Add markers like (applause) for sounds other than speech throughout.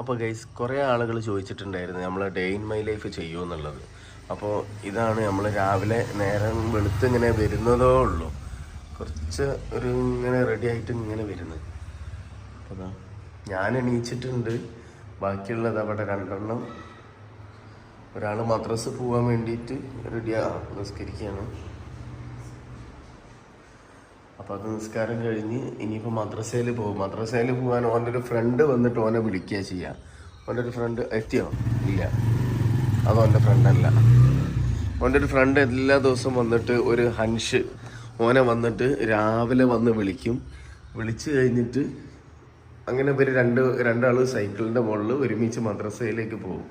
അപ്പോൾ ഗൈസ് കുറേ ആളുകൾ ചോദിച്ചിട്ടുണ്ടായിരുന്നു നമ്മൾ ഡേ ഇൻ മൈ ലൈഫ് ചെയ്യുമെന്നുള്ളത് അപ്പോൾ ഇതാണ് നമ്മൾ രാവിലെ നേരം വെളുത്ത് ഇങ്ങനെ വരുന്നതോ ഉള്ളൂ. കുറച്ച് ഒരു ഇങ്ങനെ റെഡി ആയിട്ട് ഇങ്ങനെ വരുന്നത്. അപ്പോൾ ഞാൻ എണീച്ചിട്ടുണ്ട്. ബാക്കിയുള്ളത് അവിടെ രണ്ടെണ്ണം. ഒരാൾ മദ്രസ് പോകാൻ വേണ്ടിയിട്ട് റെഡിയാ നിസ്കരിക്കുകയാണ് അപ്പോൾ അത് നിസ്കാരം കഴിഞ്ഞ് ഇനിയിപ്പോൾ മദ്രസയിൽ പോകും. മദ്രസയിൽ പോകാൻ ഓന്റെ ഒരു ഫ്രണ്ട് വന്നിട്ട് ഓനെ വിളിക്കുക ചെയ്യാം. ഓന്റെ ഒരു ഫ്രണ്ട് എത്തിയോ? ഇല്ല. അത് ഓന്റെ ഫ്രണ്ടല്ല ഓന്റെ ഒരു ഫ്രണ്ട് എല്ലാ ദിവസവും വന്നിട്ട് ഒരു ഹൻഷ് ഓനെ വന്നിട്ട് രാവിലെ വന്ന് വിളിക്കും. വിളിച്ചു കഴിഞ്ഞിട്ട് അങ്ങനെ ഇവർ രണ്ട് രണ്ടാൾ സൈക്കിളിന്റെ മുകളിൽ ഒരുമിച്ച് മദ്രസയിലേക്ക് പോകും.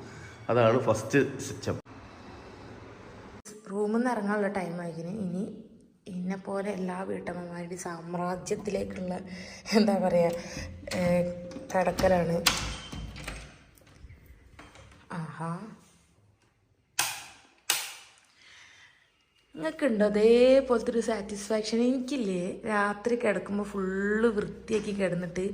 അതാണ് ഫസ്റ്റ് സിസ്റ്റം റൂമിൽ നിന്ന് ഇറങ്ങാനുള്ള ടൈം ഇനി എന്നെ പോലെ എല്ലാ വീട്ടമ്മമാരുടെയും സാമ്രാജ്യത്തിലേക്കുള്ള എന്താ പറയുക കടക്കലാണ്. ആഹാ. നിങ്ങൾക്കുണ്ടോ അതേപോലത്തെ ഒരു സാറ്റിസ്ഫാക്ഷൻ എനിക്കില്ലേ രാത്രി കിടക്കുമ്പോൾ ഫുള്ള് വൃത്തിയാക്കി കിടന്നിട്ട്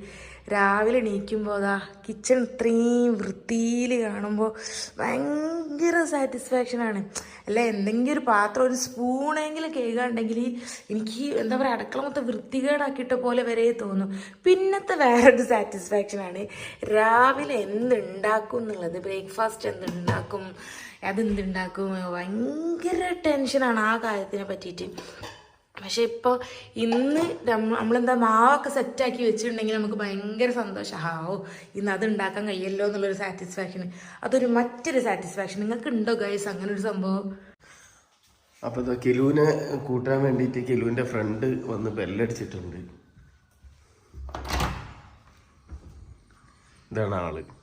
രാവിലെ എണീക്കുമ്പോൾ അതാ കിച്ചൺ ഇത്രയും വൃത്തിയിൽ കാണുമ്പോൾ ഭയങ്കര സാറ്റിസ്ഫാക്ഷനാണ് അല്ല എന്തെങ്കിലും ഒരു പാത്രം ഒരു സ്പൂണെങ്കിലും കേൾക്കാണ്ടെങ്കിൽ എനിക്ക് എന്താ പറയുക അടുക്കള മൊത്തം വൃത്തികേടാക്കിയിട്ട പോലെ വരെ തോന്നും. പിന്നത്തെ വേറൊരു സാറ്റിസ്ഫാക്ഷനാണ് രാവിലെ എന്തുണ്ടാക്കും എന്നുള്ളത്. ബ്രേക്ക്ഫാസ്റ്റ് എന്തുണ്ടാക്കും? അതെന്തുണ്ടാക്കും? ഭയങ്കര ടെൻഷനാണ് ആ കാര്യത്തിനെ പറ്റിയിട്ട്. പക്ഷെ ഇപ്പോൾ ഇന്ന് നമ്മ- നമ്മളെന്താ മാവൊക്കെ സെറ്റാക്കി വെച്ചിട്ടുണ്ടെങ്കിൽ നമുക്ക് ഭയങ്കര സന്തോഷം. ആവോ ഇന്ന് അത് ഉണ്ടാക്കാൻ കഴിയല്ലോ എന്നുള്ളൊരു സാറ്റിസ്ഫാക്ഷൻ അതൊരു മറ്റൊരു സാറ്റിസ്ഫാക്ഷൻ നിങ്ങൾക്ക് ഉണ്ടോ ഗൈസ് അങ്ങനെ ഒരു സംഭവം? അപ്പോൾ ഇതാ കിലുവിനെ കൂട്ടാൻ വേണ്ടിയിട്ട് കിലുവിന്റെ ഫ്രണ്ട് വന്ന് ബെല്ലടിച്ചിട്ടുണ്ട്. ഇതാണ് ആൾ.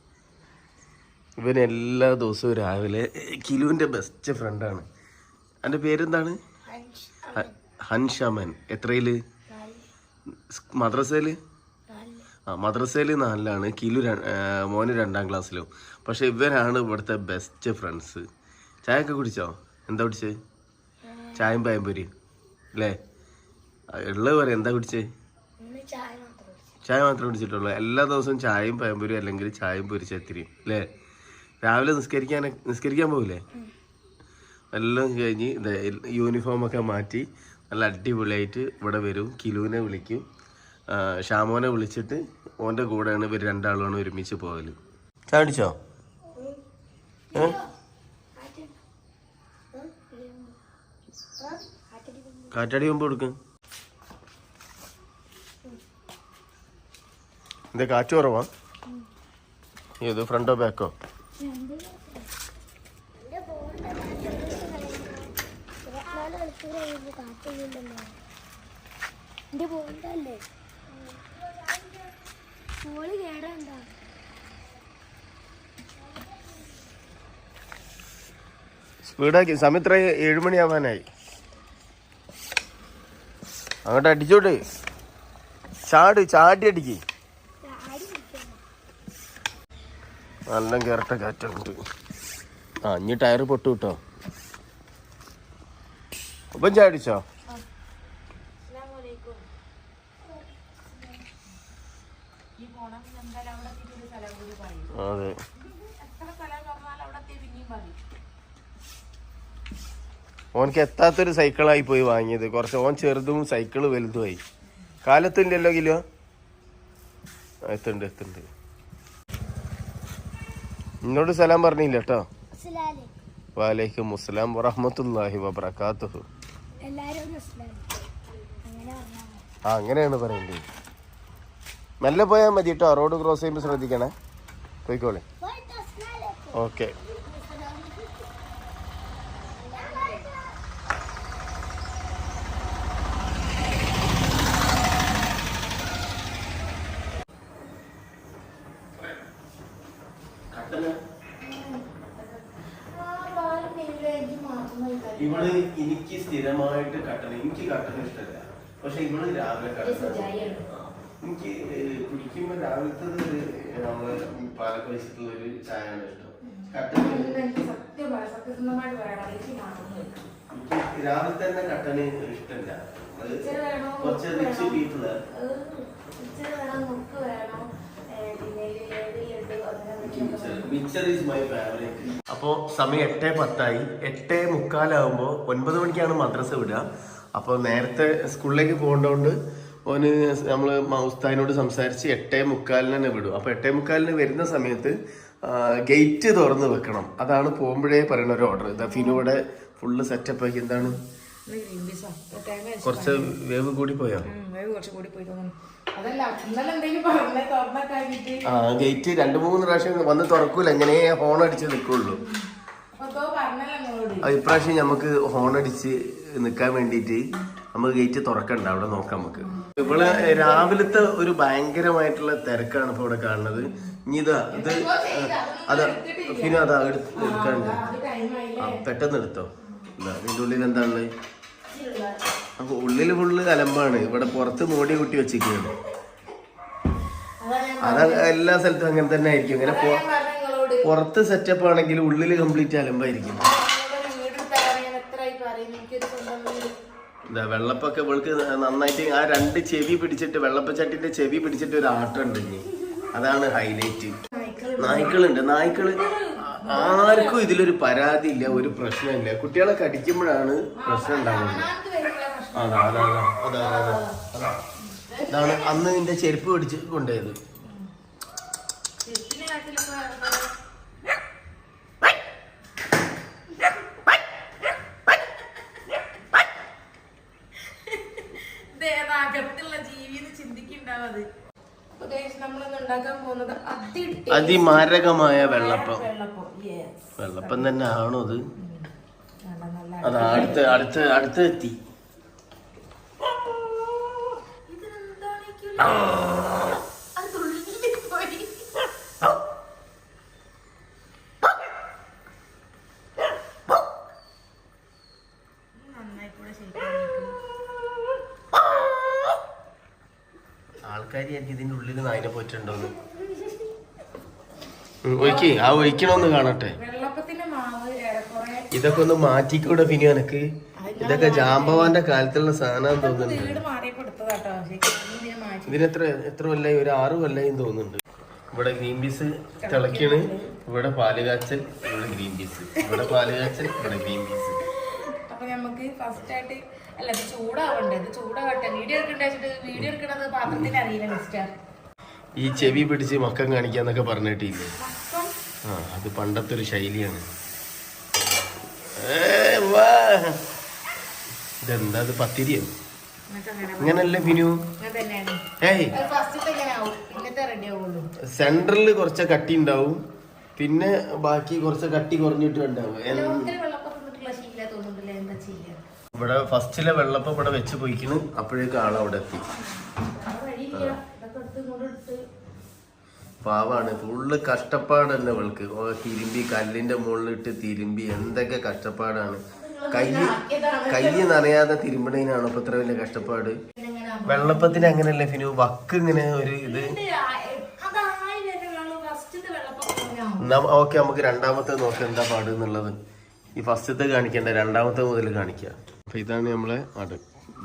ഇവൻ എല്ലാ ദിവസവും രാവിലെ കിലുവിന്റെ ബെസ്റ്റ് ഫ്രണ്ടാണ് എന്റെ പേരെന്താണ്? ഹൻഷമൻ. എത്രയിൽ മദ്രസയിൽ ആ മദ്രസയിൽ നാലിലാണ്. കിലു മോന് രണ്ടാം ക്ലാസ്സിലും. പക്ഷെ ഇവരാണ് ഇവിടുത്തെ ബെസ്റ്റ് ഫ്രണ്ട്സ് ചായ ഒക്കെ കുടിച്ചോ? എന്താ കുടിച്ചത് ചായയും പായംപൊരി അല്ലേ ഉള്ളത് പറയാം എന്താ കുടിച്ചേ? ചായ മാത്രമേ കുടിച്ചിട്ടുള്ളൂ. എല്ലാ ദിവസവും ചായയും പയമ്പൊരി അല്ലെങ്കിൽ ചായയും പൊരിച്ചെത്തിരിയും. അല്ലേ രാവിലെ നിസ്കരിക്കാൻ നിസ്കരിക്കാൻ പോകില്ലേ? എല്ലാം കഴിഞ്ഞ് ഇത് യൂണിഫോമൊക്കെ മാറ്റി നല്ല അടിപൊളിയായിട്ട് ഇവിടെ വരും. കിലുവിനെ വിളിക്കും. ഷാമോനെ വിളിച്ചിട്ട് ഓന്റെ കൂടെയാണ് ഇവർ രണ്ടാളുമാണ് ഒരുമിച്ച് പോകൽ ചാടിച്ചോ കാറ്റടി മുമ്പ് കൊടുക്കും. എന്താ കാറ്റ് കുറവാ. ഏത് ഫ്രണ്ടോ ബാക്കോ ഇരുപത്തിനാല് മണിക്കൂർ കഴിയുമ്പോൾ കാട്ടില്ലല്ലോ എന്റെ ബോണ്ടല്ലേ ഫോൾ കേടണ്ട സ്പീഡാക്കി. സമയം ഇത്ര ഏഴുമണിയാവാനായി. അങ്ങോട്ട് അടിച്ചോട്ട് ചാട് ചാടി അടിക്ക്. നല്ല കയറട്ട കാറ്റുണ്ട്. ആ ഇനി ടയർ പൊട്ടു കിട്ടോ അപ്പം ചാടിച്ചോ അതെ. ഓനക്ക് എത്താത്തൊരു സൈക്കിളായി പോയി വാങ്ങിയത്. കുറച്ച് ഓൻ ചെറുതും സൈക്കിൾ വലുതുമായി കാലത്തില്ലല്ലോ കിലോ? എത്തുണ്ട് എത്തുണ്ട് എന്നോട് സലാം പറഞ്ഞില്ല കേട്ടോ. വാലൈക്കും അസ്സലാം വറഹമത്തല്ലാഹി മതി. ആ അങ്ങനെയാണ് പറയേണ്ടത് മെല്ലെ പോയാൽ മതി കേട്ടോ. റോഡ് ക്രോസ് ചെയ്യുമ്പോൾ ശ്രദ്ധിക്കണേ. പോയിക്കോളെ. ഓക്കെ ഇവൾ എനിക്ക് സ്ഥിരമായിട്ട് കട്ടണ എനിക്ക് കട്ടണ ഇഷ്ടമല്ല പക്ഷെ ഇവൾ രാവിലെ എനിക്ക് കുടിക്കുമ്പോ രാവിലത്തെ നമ്മൾ പാലൊക്കെ വെച്ചിട്ടുള്ള ഒരു ചായയാണ് ഇഷ്ടം. കട്ടന് സത്യം പറയാം സത്യസന്ധമായിട്ട് പറയണം എനിക്ക് മാത്രമേ എനിക്ക് രാവിലെ തന്നെ കട്ടന് ഇഷ്ടമല്ല. കുറച്ച് റിച്ച്? പീപ്പിൾ അപ്പോ സമയം എട്ടേ പത്തായി. എട്ടേ മുക്കാലാവുമ്പോ ഒൻപത് മണിക്കാണ് മദ്രസ വിടുക. അപ്പൊ നേരത്തെ സ്കൂളിലേക്ക് പോകേണ്ടതുകൊണ്ട് ഓന് നമ്മൾ മൗസ്താനോട് സംസാരിച്ച് എട്ടേ മുക്കാലിന് തന്നെ വിടും. അപ്പൊ എട്ടേ മുക്കാലിന് വരുന്ന സമയത്ത് ഗേറ്റ് തുറന്ന് വെക്കണം. അതാണ് പോകുമ്പോഴേ പറയുന്ന ഒരു ഓർഡർ ഇതാ ഫിനോടെ ഫുള്ള് സെറ്റപ്പ് ആക്കി. എന്താണ്? കുറച്ച് വേവ് കൂടി പോയോ? ആ ഗേറ്റ് രണ്ട് മൂന്ന് പ്രാവശ്യം വന്ന് തുറക്കൂല. എങ്ങനെ ഹോൺ അടിച്ച് നിൽക്കുള്ളൂ ഇപ്രാവശ്യം നമുക്ക് ഹോൺ അടിച്ച് നിൽക്കാൻ വേണ്ടിയിട്ട് നമുക്ക് ഗേറ്റ് തുറക്കണ്ട അവിടെ നോക്കാം നമുക്ക്. ഇവിടെ രാവിലത്തെ ഒരു ഭയങ്കരമായിട്ടുള്ള തിരക്കാണ് ഇപ്പൊ ഇവിടെ കാണുന്നത്. ഇനി ഇതാ അതാ പിന്നെ അതാ എടുക്കാണ്ട്. ആ പെട്ടെന്ന് എടുത്തോ. ഇതാ ഇതിന്റെ ഉള്ളിൽ എന്താണ് അപ്പൊ ഉള്ളിൽ ഫുള്ള് അലമ്പാണ് ഇവിടെ പുറത്ത് മോടി കൂട്ടി വെച്ചിരിക്കുകയാണ്. അതാ എല്ലാ സ്ഥലത്തും അങ്ങനെ തന്നെ ആയിരിക്കും. ഇങ്ങനെ പുറത്ത് സെറ്റപ്പ് ആണെങ്കിൽ ഉള്ളിൽ കംപ്ലീറ്റ് അലമ്പായിരിക്കും നിങ്ങളോട് വീട് എടുത്താൽ ഞാൻ എത്രയായി പറയുന്നു എനിക്കൊരു സ്വന്തം വീട് എന്താ വെള്ളപ്പൊക്കെ ഇവൾക്ക് നന്നായിട്ട് ആ രണ്ട് ചെവി പിടിച്ചിട്ട് വെള്ളപ്പച്ചട്ടിന്റെ ചെവി പിടിച്ചിട്ട് ഒരു ആട്ടം ഉണ്ട് ഇനി. അതാണ് ഹൈലൈറ്റ് നായ്ക്കളുണ്ട്. നായ്ക്കൾ ആർക്കും ഇതിലൊരു പരാതി ഇല്ല ഒരു പ്രശ്നമില്ല കുട്ടികളെ കടിക്കുമ്പോഴാണ് പ്രശ്നം ഉണ്ടാകുന്നത് അതാ അതാ അതാ അതാ അതാ അതാണ് അന്ന് നിന്റെ ചെരുപ്പ് പിടിച്ച് കൊണ്ടുപോയത്. ഉണ്ടാക്കാൻ പോകുന്നത് അതി അതിമാരകമായ വെള്ളപ്പം. വെള്ളപ്പം. തന്നെ ആണോ അത്? അത് അടുത്ത് അടുത്ത് അടുത്ത് എത്തി ഇതെന്താണ് ഈ കിളി? അത് തുള്ളി പോയി. നന്നായി കൂടെ ശരിക്കും ആൾക്കാർ ഇതിന്റെ ഉള്ളിൽ നായിനെ പോയിട്ടുണ്ടോന്ന്. ഒഴിക്ക് ആ ഒഴിക്കണമെന്ന് കാണട്ടെ. ഇതൊക്കെ ഒന്ന് മാറ്റിക്കൂടെ പിന്നെ എനക്ക് ഇതൊക്കെ ജാമ്പവാന്റെ കാലത്തുള്ള സാധനം തോന്നുന്നുണ്ട്. ഇതിന് എത്ര എത്ര കൊല്ലായി? ഒരു ആറ് കൊല്ലായി തോന്നുന്നുണ്ട്. ഇവിടെ ഗ്രീൻ പീസ് തിളക്കണ് ഇവിടെ പാൽ കാച്ചൽ ഇവിടെ ഗ്രീൻ പീസ്. ഇവിടെ പാൽ കാച്ചൽ ഇവിടെ ഗ്രീൻ പീസ്. അപ്പൊ നമുക്ക് ഫസ്റ്റ് ആയിട്ട് അല്ല ഇത് ചൂടാവണ്ടേ? ഇത് ചൂടാവട്ടെ. വീഡിയോ എടുക്കണ്ടേ വീഡിയോ എടുക്കണത് പാത്രത്തിന് അറിയില്ല മിസ്റ്റർ ഈ ചെവി പിടിച്ച് മക്കം കാണിക്കാന്നൊക്കെ പറഞ്ഞിട്ടില്ലേ? ആ അത് പണ്ടത്തെ ഒരു ശൈലിയാണ്. ഇതെന്താ അത് പത്തിരിയോ? എന്നിട്ട് അങ്ങനെ ഇങ്ങനല്ലേ ഫിനു? അങ്ങനെ തന്നെയാണ് ഏയ് കുറച്ച് കട്ടി ഉണ്ടാവും. പിന്നെ ബാക്കി കുറച്ച് കട്ടി കുറഞ്ഞിട്ട് ഉണ്ടാവും എൻ- ലോക്കൽ വെള്ളപ്പം തിന്നിട്ടുള്ള ശീല തോന്നുന്നില്ല എന്താ ചെയ്യാ ഇവിടെ ഫസ്റ്റിലെ വെള്ളപ്പം ഇവിടെ വെച്ച് പോയിക്കണ് അപ്പോഴേക്കും ആൾ അവിടെ എത്തി. പാവാണ്. ഫുള്ള് കഷ്ടപ്പാടല്ല ഇവൾക്ക്. തിരുമ്പി കല്ലിന്റെ മുകളിലിട്ട് തിരുമ്പി. എന്തൊക്കെ കഷ്ടപ്പാടാണ്. കൈ കൈ നനയാതെ തിരുമ്പണേനാണ് ഇപ്പൊ ഇത്ര വലിയ കഷ്ടപ്പാട്? വെള്ളപ്പത്തിന് അങ്ങനെയല്ലേ ഫിനു? വക്ക് ഇങ്ങനെ ഒരു ഇത്. ഓക്കെ നമുക്ക് രണ്ടാമത്തെ നോക്കാം എന്താ പാട് എന്നുള്ളത്. ഈ ഫസ്റ്റത്തെ കാണിക്കണ്ട രണ്ടാമത്തെ മുതൽ കാണിക്കാം. അപ്പൊ ഇതാണ് നമ്മളെ അട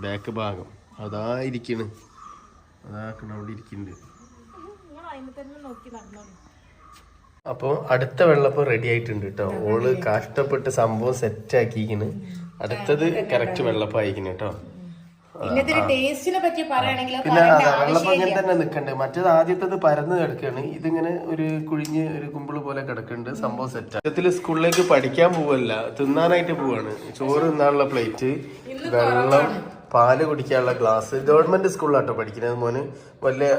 ബാക്ക് ഭാഗം. അതാ ഇരിക്കണ്. അതാക്കണ അവിടെ ഇരിക്കുന്നുണ്ട് അപ്പോൾ അടുത്ത വെള്ളപ്പം റെഡി ആയിട്ടുണ്ട് കേട്ടോ ഓൾ കഷ്ടപ്പെട്ട് സംഭവം സെറ്റ് ആക്കിയിരിക്കണ്. അടുത്തത് കറക്റ്റ് വെള്ളപ്പം ആയിരിക്കണം കേട്ടോ പിന്നെ വെള്ളപ്പം ഇങ്ങനെ ആവശ്യമില്ല. തന്നെ നിൽക്കണ്ടേ മറ്റേത് ആദ്യത്തേത് പരന്ന് കിടക്കുകയാണ്. ഇതിങ്ങനെ ഒരു കുഴിഞ്ഞ് ഒരു കുമ്പിൾ പോലെ കിടക്കുന്നുണ്ട്. സംഭവം സെറ്റ് സത്യത്തിൽ സ്കൂളിലേക്ക് പഠിക്കാൻ പോവല്ല. തിന്നാനായിട്ട് പോവാണ്. ചോറ് തിന്നാനുള്ള പ്ലേറ്റ് വെള്ളം പാൽ കുടിക്കാനുള്ള ഗ്ലാസ് ഗവൺമെന്റ് സ്കൂളിലാട്ടോ പഠിക്കുന്നത് മോന്. വലിയ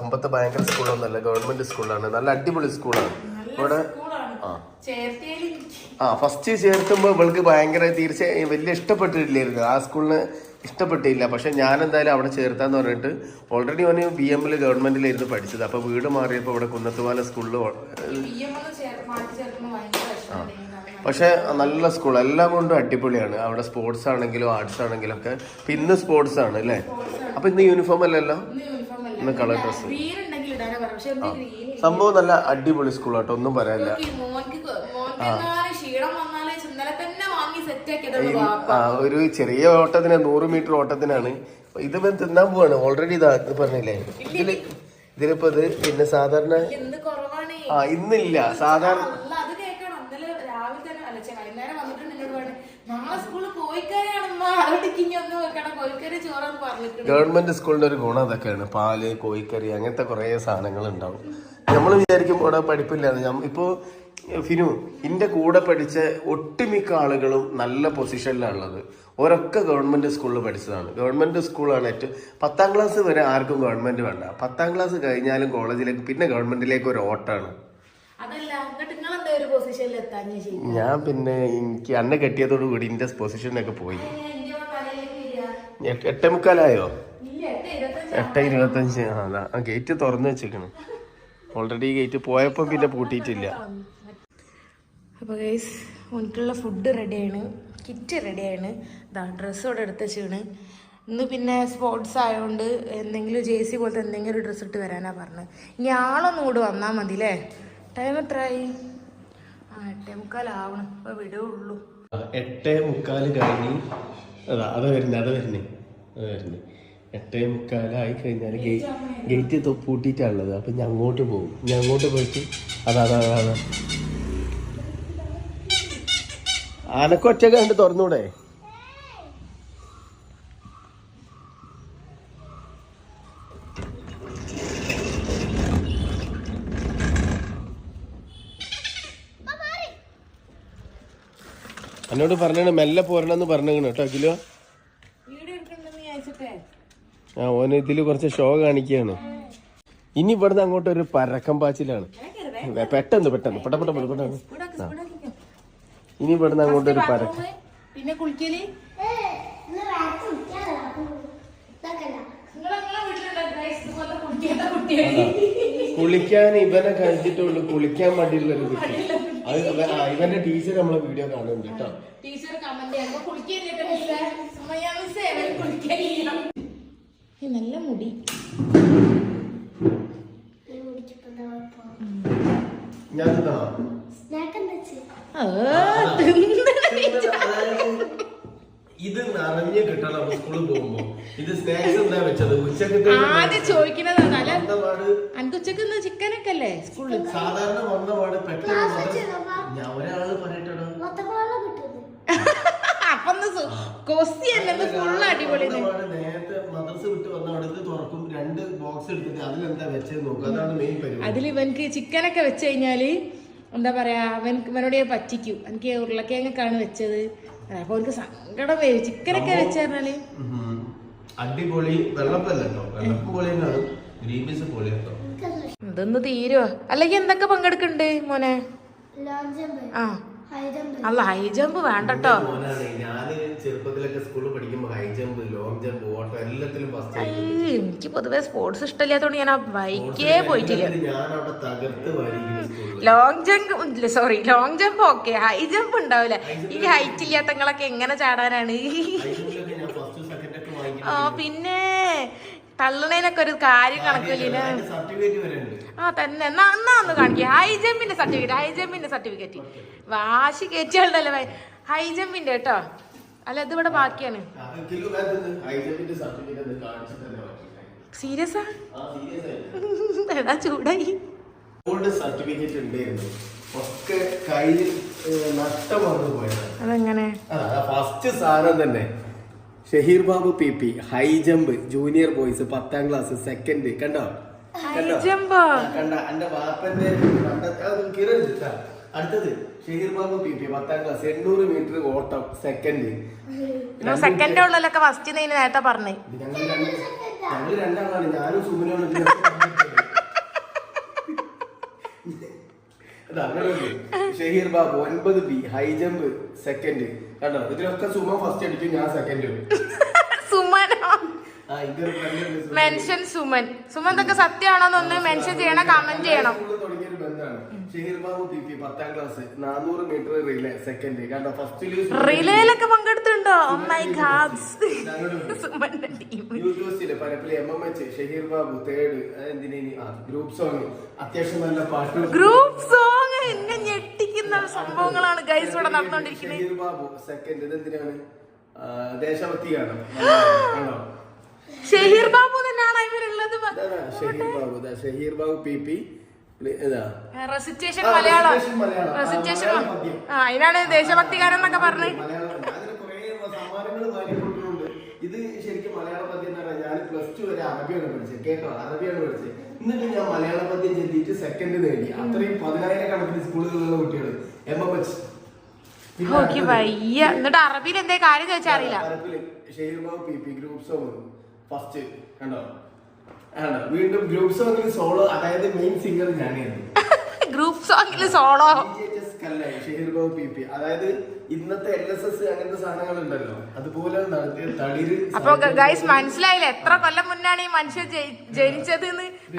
കുമ്പത്തെ ഭയങ്കര സ്കൂളൊന്നുമല്ല. ഗവൺമെന്റ് സ്കൂളാണ് നല്ല അടിപൊളി സ്കൂളാണ്. ഇവിടെ ആ. ഫസ്റ്റ് ചേർത്തുമ്പോൾ ഇവൾക്ക് ഭയങ്കര തീർച്ചയായും വലിയ ഇഷ്ടപ്പെട്ടിട്ടില്ലായിരുന്നു. ആ സ്കൂളിന് ഇഷ്ടപ്പെട്ടില്ല. പക്ഷെ ഞാൻ എന്തായാലും അവിടെ ചേർത്താന്ന് പറഞ്ഞിട്ട് ഓൾറെഡി അവന് ബി എമ്മിൽ ഗവൺമെന്റിലായിരുന്നു പഠിച്ചത്. അപ്പൊ വീട് മാറിയപ്പോൾ ഇവിടെ സ്കൂളിൽ ചേർക്കുമ്പോൾ ഭയങ്കര പക്ഷെ നല്ല സ്കൂൾ എല്ലാം കൊണ്ടും അടിപൊളിയാണ്. അവിടെ സ്പോർട്സ് ആണെങ്കിലും ആർട്സ് ആണെങ്കിലും ഒക്കെ. പിന്നെ ഇന്ന് സ്പോർട്സ് ആണ് അല്ലേ? അപ്പൊ ഇന്ന് യൂണിഫോം അല്ലല്ലോ? ഇന്ന് കളർ ഡ്രസ് സംഭവം നല്ല അടിപൊളി സ്കൂളാട്ടോ ഒന്നും പറയാനില്ല ഒരു ചെറിയ ഓട്ടത്തിന് നൂറ് മീറ്റർ ഓട്ടത്തിനാണ്. ഇത് തിന്നാൻ പോവാണ്. ഓൾറെഡി ഇതാ ഇത് പറഞ്ഞില്ലേ? ഇതിൽ ഇതിലിപ്പോ ഇത് പിന്നെ സാധാരണ ആ ഇന്നില്ല. സാധാരണ അല്ല അത് കേൾക്കണം ഇന്നലെ രാവിലെ തന്നെ അല്ല ചെ- വൈകുന്നേരം വന്നിട്ട് എന്നോട് പറഞ്ഞു നാളെ സ്കൂളിൽ കോഴിക്കറിയാണെന്ന് അവിടേക്ക് ഇനി ഒന്ന് വെക്കണം കോഴിക്കറി ചോറെന്ന് പറഞ്ഞിട്ടുണ്ട് ഗവൺമെന്റ് സ്കൂളിന്റെ ഒരു ഗുണം അതൊക്കെയാണ്. പാൽ കോഴിക്കറി അങ്ങനത്തെ കുറേ സാധനങ്ങൾ ഉണ്ടാവും നമ്മൾ വിചാരിക്കും ഇവിടെ പഠിപ്പില്ലാന്ന് ഇപ്പോ ഫിനു ഇന്റെ കൂടെ പഠിച്ച ഒട്ടുമിക്ക ആളുകളും നല്ല പൊസിഷനിലാണ് ഉള്ളത്. ഒരൊക്കെ ഗവൺമെന്റ് സ്കൂളിൽ പഠിച്ചതാണ്. ഗവൺമെന്റ് സ്കൂളാണ് ഏറ്റവും പത്താം ക്ലാസ് വരെ ആർക്കും ഗവൺമെന്റ് വേണ്ട. പത്താം ക്ലാസ് കഴിഞ്ഞാലും കോളേജിലേക്ക് പിന്നെ ഗവൺമെന്റിലേക്ക് ഒരു ഓട്ടാണ്. ഞാൻ പിന്നെ എനിക്ക് അന്നെ കെട്ടിയതോടുകൂടി ഇന്റെ പൊസിഷനൊക്കെ പോയി. എട്ട് മുക്കാലായോ? ഇല്ല എട്ട് ഇരുപത്തഞ്ച് ആ, അതാ. ആ ഗേറ്റ് തുറന്നു വെച്ചേക്കണ്. ഓൾറെഡി ഗേറ്റ് പോയപ്പോൾ പിന്നെ പൂട്ടിയിട്ടില്ല. അപ്പോൾ ഗൈസ് എനിക്കുള്ള ഫുഡ് റെഡിയാണ് കിറ്റ് റെഡിയാണ് ഇതാ ഡ്രസ്സ് ഇവിടെ എടുത്ത് വെച്ചാണ് ഇന്ന് പിന്നെ സ്പോർട്സ് ആയതുകൊണ്ട് എന്തെങ്കിലും ജെ സി പോലത്തെ എന്തെങ്കിലും ഒരു ഡ്രസ്സ് ഇട്ട് വരാനാ പറഞ്ഞത്. ഇനി ആളൊന്നും കൂടെ വന്നാൽ മതി അല്ലേ ടൈം എത്രയായി? ആ എട്ടേ മുക്കാലാവണം ഇപ്പോൾ വിടുകയുള്ളൂ എട്ടേ മുക്കാൽ കഴിഞ്ഞ് അതാ അത് വരുന്നേ അത് വരുന്നേ അത് വരുന്നേ. എട്ടേ മുക്കാലായി കഴിഞ്ഞാൽ ഗേറ്റ് ഗേറ്റ് പൂട്ടിയിട്ടാണുള്ളത്. അപ്പം ഞാൻ അങ്ങോട്ട് പോകും. ഞാൻ അങ്ങോട്ട് പോയിട്ട് അതാ അതാ അതാ. ആനക്കൊറ്റ കണ്ട് തുറന്നൂടെ? എന്നോട് പറഞ്ഞാണ് മെല്ലെ പോരണമെന്ന് പറഞ്ഞു കേട്ടോ കിലോ വിചാരിച്ചിട്ടേ. ആ ഓന് ഇതിൽ കുറച്ച് ഷോ കാണിക്കുകയാണ് ഇനി ഇവിടുന്ന് അങ്ങോട്ട് ഒരു പരക്കം പാച്ചിലാണ്. പെട്ടെന്ന് പെട്ടെന്ന് പെട്ടെന്ന് പെട്ടെന്ന്. ഇനി ഇവിടുന്ന് അങ്ങോട്ട് ഒരു പരക്കം. പിന്നെ കുളിക്കൽ. കുളിക്കാൻ ഇവനെ കഴിച്ചിട്ടുള്ളൂ കുളിക്കാൻ വേണ്ടിയിട്ടുള്ള ഒരു കുട്ടി. ഇവന്റെ ടീച്ചർ നമ്മളെ വീഡിയോ കാണുന്നുണ്ട് കേട്ടോ. ടീച്ചർ കമന്റ് നല്ല മുടി? ഞാൻ തിന്നണോ? സ്നാക്ക് എന്താ ആ, ഇത് നിറഞ്ഞ് കിട്ടണം സ്കൂളിൽ പോകുമ്പോ. ഇത് സ്നാക്സ് എന്താ വെച്ചത്? ഉച്ചയ്ക്ക് ആദ്യം ചോദിക്കണതാണ് അല്ല അനക്ക് ഉച്ചയ്ക്ക് ഇന്ന് ചിക്കനൊക്കെ അല്ലേ സ്കൂളിൽ സാധാരണ വന്ന പാട് പെട്ടെന്ന്? ഞാൻ ഒരാൾ പറയട്ടോ മൊത്തക്കോളം കിട്ടുന്നത്. അപ്പൊ കൊസ്തി തന്നെ ഫുള്ള് അടിപൊളി നേരത്തെ മദ്രസ വിട്ട് വന്ന അവിടുത്തെ തുറക്കും രണ്ട് ബോക്സ് എടുത്തിട്ട് അതിലെന്താ വെച്ചത് നോക്കും. അതാണ് മെയിൻ പരിപാടി. അതിൽ ഇവനക്ക് ചിക്കനൊക്കെ വെച്ച് കഴിഞ്ഞാൽ എന്താ പറയാ അവൻ ഇവനോട് ഞാൻ പറ്റിക്കും. എനിക്ക് ഉരുളക്കിഴങ്ങൊക്കെയാണ് വെച്ചത്. അപ്പൊ എനിക്ക് സങ്കടം വരും ചിക്കനൊക്കെ അടിപൊളി വെള്ളപ്പല്ല കേട്ടോ വെള്ളപ്പം പൊളി തന്നെയാണ് ഗ്രീൻ പീസ് പൊളി കേട്ടോ ഇതൊന്ന് തീരുവോ? അല്ലെങ്കിൽ എന്തൊക്കെ പങ്കെടുക്കണ്ടേ മോനെ? ആ. അല്ല ഹൈ ജമ്പ് വേണ്ടട്ടോ. എനിക്ക് പൊതുവെ സ്പോർട്സ് ഇഷ്ടമില്ലാത്തോണ്ട് ഞാൻ ആ ബൈക്കേ പോയിട്ടില്ല. ഞാൻ അവിടെ തകർത്ത് വാരിക്കുന്നു സ്കൂളിൽ long jump sorry long jump okay high jump ഉണ്ടാവില്ല. ഈ ഹൈറ്റ് ഇല്ലാത്തങ്ങളൊക്കെ എങ്ങനെ ചാടാനാണ്? ആ പിന്നെ തള്ളണേനൊക്കെ ഒരു കാര്യം കണക്കില്ല? ആ തന്നെ. എന്നാ എന്നാ ഒന്ന് കാണിക്കുക ഹൈ ജമ്പിന്റെ സർട്ടിഫിക്കറ്റ് ഹൈ ജമ്പിന്റെ സർട്ടിഫിക്കറ്റ്. വാശി കയറ്റിയാളുണ്ടല്ലോ ഹൈ ജമ്പിന്റെ കേട്ടോ. അല്ല ഇത് ഇവിടെ ബാക്കിയാണ്. സീരിയസാ (laughs) എടാ ചൂടായി. സർട്ടിഫിക്കറ്റ് ഉണ്ടായിരുന്നു. ഒക്കെ കയ്യിൽ നഷ്ടമാണ് പോയത് അതെങ്ങനെ? ഫസ്റ്റ് സാധനം തന്നെ. Shaheer Babu P P high jump junior boys പത്താം ക്ലാസ് സെക്കൻഡ് കണ്ടോ? എന്റെ വാപ്പന്റെ. അടുത്തത് ഷഹീർ ബാബു പി പി പത്താം ക്ലാസ് എണ്ണൂറ് മീറ്റർ ഓട്ടം സെക്കൻഡ് സെക്കൻഡ് ഉള്ളതൊക്കെ ഫസ്റ്റ് നേരത്തെ പറഞ്ഞേ. ഞങ്ങൾ രണ്ടാളാണ്. ഞാനും സുമനാണ് ഇതിനകത്ത് പങ്കെടുത്തത്. അതാ, അങ്ങനെ ഉണ്ട്. ഷഹീർ ബാബു ഒൻപത് ബി ഹൈ ജമ്പ് സെക്കൻഡ് കണ്ടോ? ഇതിലൊക്കെ സുമ ഫസ്റ്റ് അടിക്കും ഞാൻ സെക്കൻഡ് സുമനോ. മെൻഷൻ സുമൻ. സുമൻ ഇതൊക്കെ സത്യമാണോന്നൊന്ന് മെൻഷൻ ചെയ്യണം കമന്റ് ചെയ്യണം. ഷഹീർ പത്താം ക്ലാസ് നാനൂറ് മീറ്റർ റിലേ സെക്കൻഡ് കണ്ടോ? ഫസ്റ്റിൽ റിലേയിലൊക്കെ പങ്കെടുത്തിട്ടുണ്ടോ? Oh my. സുമന്റെ ടീം യൂണിവേഴ്സിറ്റിയിലെ പരപ്പിലെ M M H Shaheer Babu third group song അത്യാവശ്യം നല്ല പാട്ട്. ഗ്രൂപ്പ് സോങ് എന്നെ ഞെട്ടിക്കുന്ന സംഭവങ്ങളാണ് ഗൈസ് ഇവിടെ നടന്നുകൊണ്ടിരിക്കുന്നത് ഷഹീർ ബാബു സെക്കൻഡ് ഇത് എന്തിനാണ് ആ, ദേശഭക്തി ഗാനം ആണോ ഷഹീർ ബാബു തന്നെയാണ് ഇവരുള്ളത് Shaheer Babu Shaheer Babu P P. Recitation ദേശഭക്തി മലയാളം. റെസിറ്റേഷൻ ആ അതിനാണ് ദേശഭക്തികാരൻ എന്നൊക്കെ പറഞ്ഞ്. ഇത് ശരിക്കും മലയാള പദ്യം എന്ന് പറഞ്ഞാൽ ഞാൻ പ്ലസ് ടു വരെ അറബിയാണ് പഠിച്ചത്. കേട്ടോ? അറബിയാണ് പഠിച്ചത്. എന്നിട്ട് ഞാൻ മലയാള പദ്യം ചെല്ലിയിട്ട് സെക്കൻഡ് നേടി അത്രയും പതിനായിരക്കണക്കിന് സ്കൂളുകളിലുള്ള കുട്ടികൾ എം. എം എച്ച് ഓക്കെ വയ്യ. എന്നിട്ട് അറബിയിൽ എന്തേ കാര്യം ചോദിച്ചാൽ അറിയില്ല. ഷെയ്ർബാബ് P P group song first കണ്ടോ? വീണ്ടും ഗ്രൂപ്പ് സോങ്ങിൽ സോളോ അതായത് മെയിൻ സിംഗർ ഞാനായിരുന്നു. ഗ്രൂപ്പ് സോങ്ങിൽ സോളോ. അതായത് ഇന്നത്തെ എൽ എസ് എസ് അങ്ങനത്തെ സാധനങ്ങൾ ഉണ്ടല്ലോ അതുപോലെ അപ്പൊ ഗൈസ് മനസ്സിലായില്ല? എത്ര കൊല്ലം മുന്നാണ് ഈ മനുഷ്യ ജനിച്ചത്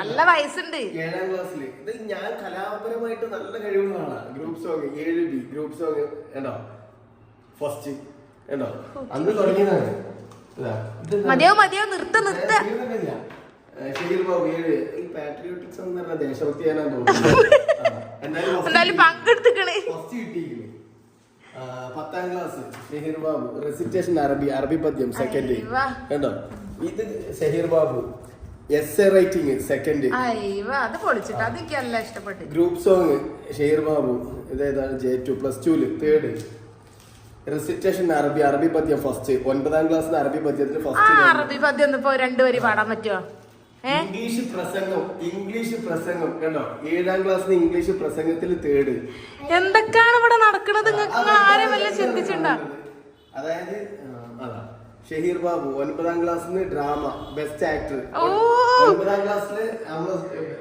നല്ല വയസ്സുണ്ട്. ഏഴാം ക്ലാസ്സിൽ ഇത് ഞാൻ കലാപരമായിട്ട് നല്ല കഴിവുകളാണ് ഗ്രൂപ്പ് സോങ് ഏഴ് ബി ഗ്രൂപ്പ് സോങ് ഉണ്ടോ ഫസ്റ്റ് ഉണ്ടോ അന്ന് തുടങ്ങിയതാണ്? മതിയോ മതിയോ നിർത്ത നിർത്ത. (laughs) എന്തായാലും ആ, പത്താം ക്ലാസ് ഷഹീർ ബാബു റെസിറ്റേഷൻ അറബി അറബി പദ്യം സെക്കൻഡ്. കണ്ടോ? ഇത് Shaheer Babu S A writing second അത് പൊളിച്ചിട്ട് അത് എനിക്ക് ഇഷ്ടപ്പെട്ടു ഗ്രൂപ്പ് സോങ് ഷെഹീർ ബാബു ഇതേതാണ് ജെ ടു പ്ലസ് ടുൽ തേർഡ് റെസിറ്റേഷൻ അറബി അറബി പദ്യം ഫസ്റ്റ് ഒൻപതാം ക്ലാസ് അറബി പദ്യത്തിന് ഫസ്റ്റ് അറബി പദ്യം ഇപ്പൊ രണ്ടുപേര് പാടാൻ പറ്റുമോ ഇംഗ്ലീഷ് പ്രസംഗം ഇംഗ്ലീഷ് പ്രസംഗം. കണ്ടോ? ഏഴാം ക്ലാസ് ഇംഗ്ലീഷ് പ്രസംഗത്തിൽ തേട് എന്തൊക്കെയാണ് ഇവിടെ നടക്കുന്നത്? നിങ്ങൾക്ക് നിങ്ങൾ ആരും വല്ല ചിന്തിച്ചിട്ടുണ്ടോ? അതായത് അതാ. ഷഹീർ ബാബു ഒൻപതാം ക്ലാസ്സിന് ഡ്രാമ ബെസ്റ്റ് ആക്ടർ ഒമ്പതാം ഒൻപതാം ക്ലാസ്സിൽ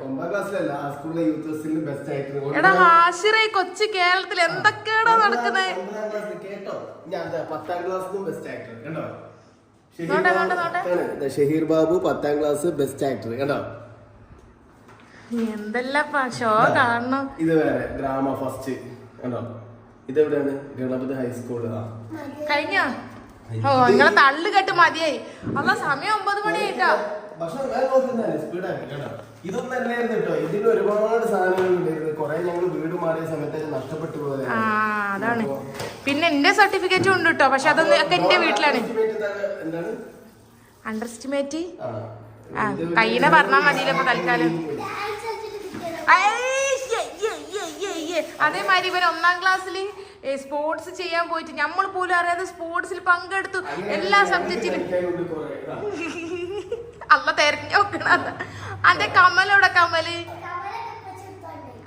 ഒമ്പതാം ക്ലാസ്സിലല്ല ആ സ്കൂളിലെ യൂത്ത് ഫെസ്റ്റിൽ ബെസ്റ്റ് ആക്ടർ എടാ ഹാഷിറെ കൊച്ചു കേരളത്തിൽ എന്തൊക്കെയാണോ നടക്കുന്നത് ഒമ്പതാം ക്ലാസ്സിൽ കേട്ടോ? ഞാൻ പത്താം ക്ലാസ്സിലും ബെസ്റ്റ് ആക്ടർ കണ്ടോ? ഷഹീർ ബാബു- പത്താം ക്ലാസ് ബെസ്റ്റ് ആക്ടർ കണ്ടോ? എന്തെല്ലാം ഷോ കാണണം. ഇത് വേറെ ഡ്രാമ ഫസ്റ്റ് കണ്ടോ? ഇതെവിടെയാണ്? ഗണപതി ഹൈസ്കൂൾ കഴിഞ്ഞോ? ഓ നിങ്ങളെ തള്ളു കെട്ട് മതിയായി. അല്ല സമയം ഒമ്പത് കേട്ടോ കേട്ടോ. ഇതിന് ഒരുപാട് സാധനങ്ങൾ ഉണ്ടായിരുന്നു. കുറെ ഞങ്ങൾ വീട് മാറിയ സമയത്ത് നഷ്ടപ്പെട്ടു പോലെ ആ അതാണ്. പിന്നെ എന്റെ സർട്ടിഫിക്കറ്റും ഉണ്ട് കേട്ടോ. പക്ഷെ അതൊന്നും ഒക്കെ എന്റെ വീട്ടിലാണ്. എന്താണ്? അണ്ടർ എസ്റ്റിമേറ്റ് മതിയല്ലോ ഇപ്പൊ തൽക്കാലം. അതേമാതിരി ഇവൻ ഒന്നാം ക്ലാസ്സിൽ സ്പോർട്സ് ചെയ്യാൻ പോയിട്ട് നമ്മൾ പോലും അറിയാതെ സ്പോർട്സിൽ പങ്കെടുത്തു. എല്ലാ സബ്ജക്റ്റിലും. അല്ല തെരഞ്ഞു നോക്കണത്. അന്റെ കമലോടെ കമ്മൽ കവലൊക്കെ വെച്ചെടുത്തോണ്ട് ആ അല്ലാ. അതാ,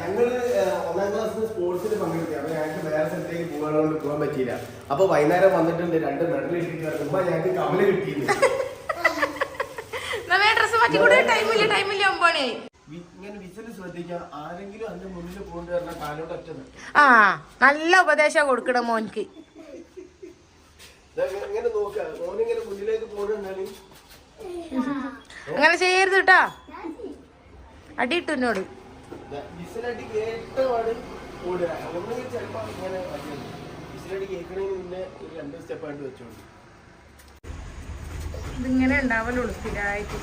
ഞങ്ങൾ ഏഹ്, ഒന്നാം ക്ലാസ്സിൽ സ്പോർട്സിൽ പങ്കെടുത്തു. അപ്പൊ ഞങ്ങൾക്ക് വേറെ സ്ഥലത്തേക്ക് പോകാനുകൊണ്ട് പോകാൻ പറ്റിയില്ല. അപ്പൊ വൈകുന്നേരം വന്നിട്ടുണ്ട്. രണ്ട് മെഡൽ കിട്ടിയിട്ട് ഞങ്ങൾക്ക് കമൽ കിട്ടിയിരുന്നു ആ നല്ല ഉപദേശം കൊടുക്കണം മോൻക്ക്. അങ്ങനെ ചെയ്യരുത് കേട്ടോ അടിയിട്ടു എന്നോട് ഇതിങ്ങനെ ഉണ്ടാവലുള്ളൂ സ്ഥിരമായിട്ട്